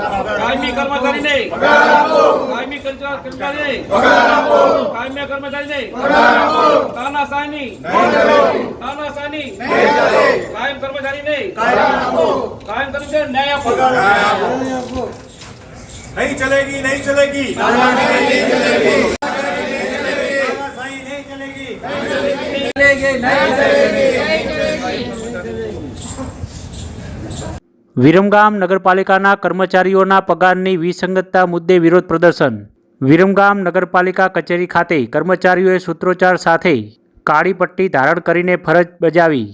કાયમી કર્મચારી નહીં. પગાર આપો કાયમી કર્મચારી નહીં. પગાર આપો કાયમી કર્મચારી નહીં. પગાર આપો તાનાશાહી નહીં ચાલે તાનાશાહી નહીં. ચાલે કાયમ કર્મચારી નહીં. કાયમ આપો. કાયમ કર્મચારી ન્યાય આપો. પગાર આપો નહીં ચલેગી નહીં ચલેગી નહીં ચલેગી. વિરમગામ નગરપાલિકાના કર્મચારીઓના પગારની વિસંગતતા મુદ્દે વિરોધ પ્રદર્શન. વિરમગામ નગરપાલિકા કચેરી ખાતે કર્મચારીઓએ સૂત્રોચ્ચાર સાથે કાળી પટ્ટી ધારણ કરીને ફરજ બજાવી.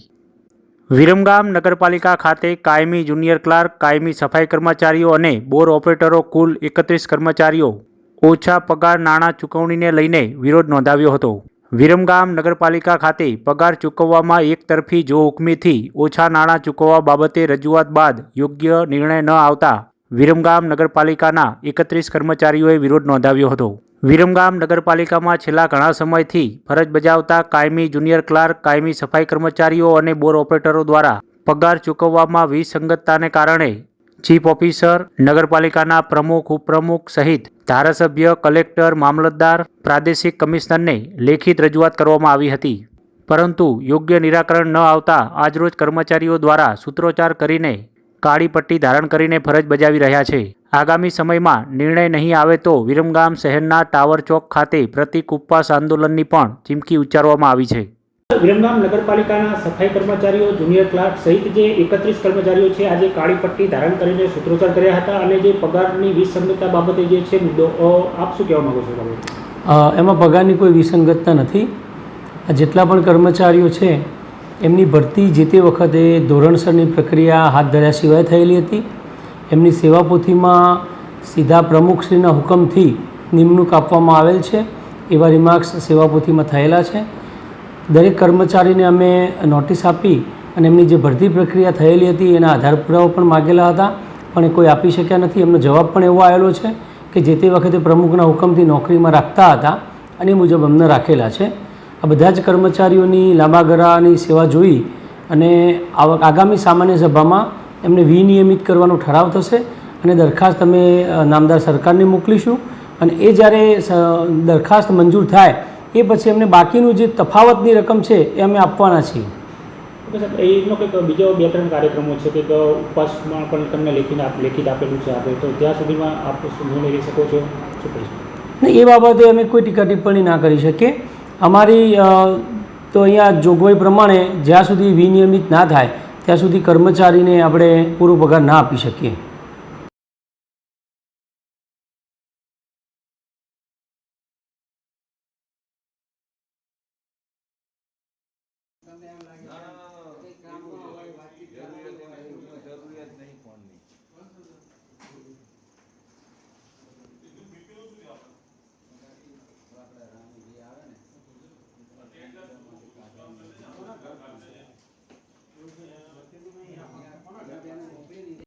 વિરમગામ નગરપાલિકા ખાતે કાયમી જુનિયર ક્લાર્ક, કાયમી સફાઈ કર્મચારીઓ અને બોર ઓપરેટરો કુલ એકત્રીસ કર્મચારીઓ ઓછા પગાર નાણાં ચૂકવણીને લઈને વિરોધ નોંધાવ્યો હતો. વિરમગામ નગરપાલિકા ખાતે પગાર ચૂકવવામાં એકતરફી જો હુકમીથી ઓછા નાણાં ચૂકવવા બાબતે રજૂઆત બાદ યોગ્ય નિર્ણય ન આવતા વિરમગામ નગરપાલિકાના એકત્રીસ કર્મચારીઓએ વિરોધ નોંધાવ્યો હતો. વિરમગામ નગરપાલિકામાં છેલ્લા ઘણા સમયથી ફરજ બજાવતા કાયમી જુનિયર ક્લાર્ક, કાયમી સફાઈ કર્મચારીઓ અને બોર ઓપરેટરો દ્વારા પગાર ચૂકવવામાં વિસંગતતાને કારણે ચીફ ઓફિસર, નગરપાલિકાના પ્રમુખ, ઉપપ્રમુખ સહિત ધારાસભ્ય, કલેક્ટર, મામલતદાર, પ્રાદેશિક કમિશનરને લેખિત રજૂઆત કરવામાં આવી હતી. પરંતુ યોગ્ય નિરાકરણ ન આવતા આજરોજ કર્મચારીઓ દ્વારા સૂત્રોચ્ચાર કરીને કાળી પટ્ટી ધારણ કરીને ફરજ બજાવી રહ્યા છે. આગામી સમયમાં નિર્ણય નહીં આવે તો વિરમગામ શહેરના ટાવર ચોક ખાતે પ્રતિક ઉપવાસ આંદોલનની પણ ચીમકી ઉચ્ચારવામાં આવી છે. વિરમગામ નગરપાલિકાના સફાઈ કર્મચારીઓ જુનિયર ક્લાર્ક સહિત જે એકત્રીસ કર્મચારીઓ છે, આજે કાળી પટ્ટી ધારણ કરીને સૂત્રોચ્ચાર કર્યા હતા અને જે પગારની વિસંગતતા બાબતે જે છે મુદ્દો આપ શું કહેવા માગો છો એમાં પગારની કોઈ વિસંગતતા નથી. જેટલા પણ કર્મચારીઓ છે, એમની ભરતી જે તે વખતે ધોરણસરની પ્રક્રિયા હાથ ધર્યા સિવાય થયેલી હતી. એમની સેવાપોથીમાં સીધા પ્રમુખશ્રીના હુકમથી નિમણૂક આપવામાં આવેલ છે. એવા રિમાર્ક્સ સેવાપોથીમાં થયેલા છે. દરેક કર્મચારીને અમે નોટિસ આપી અને એમની જે ભરતી પ્રક્રિયા થયેલી હતી એના આધાર પુરાવો પણ માગેલા હતા. પણ એ કોઈ આપી શક્યા નથી. એમનો જવાબ પણ એવો આવેલો છે કે જે તે વખતે પ્રમુખના હુકમથી નોકરીમાં રાખતા હતા અને એ મુજબ અમને રાખેલા છે. આ બધા જ કર્મચારીઓની લાંબા ગાળાની સેવા જોઈ અને આગામી સામાન્ય સભામાં એમને વિનિયમિત કરવાનો ઠરાવ થશે અને દરખાસ્ત અમે નામદાર સરકારને મોકલીશું. અને એ જ્યારે દરખાસ્ત મંજૂર થાય એ પછી એમને બાકીનું જે તફાવતની રકમ છે એ અમે આપવાના છીએ. સાહેબ એનો કંઈક બીજો બે ત્રણ કાર્યક્રમો છે કે ઉપવાસમાં પણ તમને લેખિત આપ લેખિત આપેલું છે આપણે તો ત્યાં સુધીમાં આપ નિર્ણય લઈ શકો છો? શું કહીશ ને એ બાબતે અમે કોઈ ટીકા ટિપ્પણી ના કરી શકીએ. અમારી તો અહીંયા જોગવાઈ પ્રમાણે જ્યાં સુધી વિનિયમિત ના થાય ત્યાં સુધી કર્મચારીને આપણે પૂરો પગાર ના આપી શકીએ. না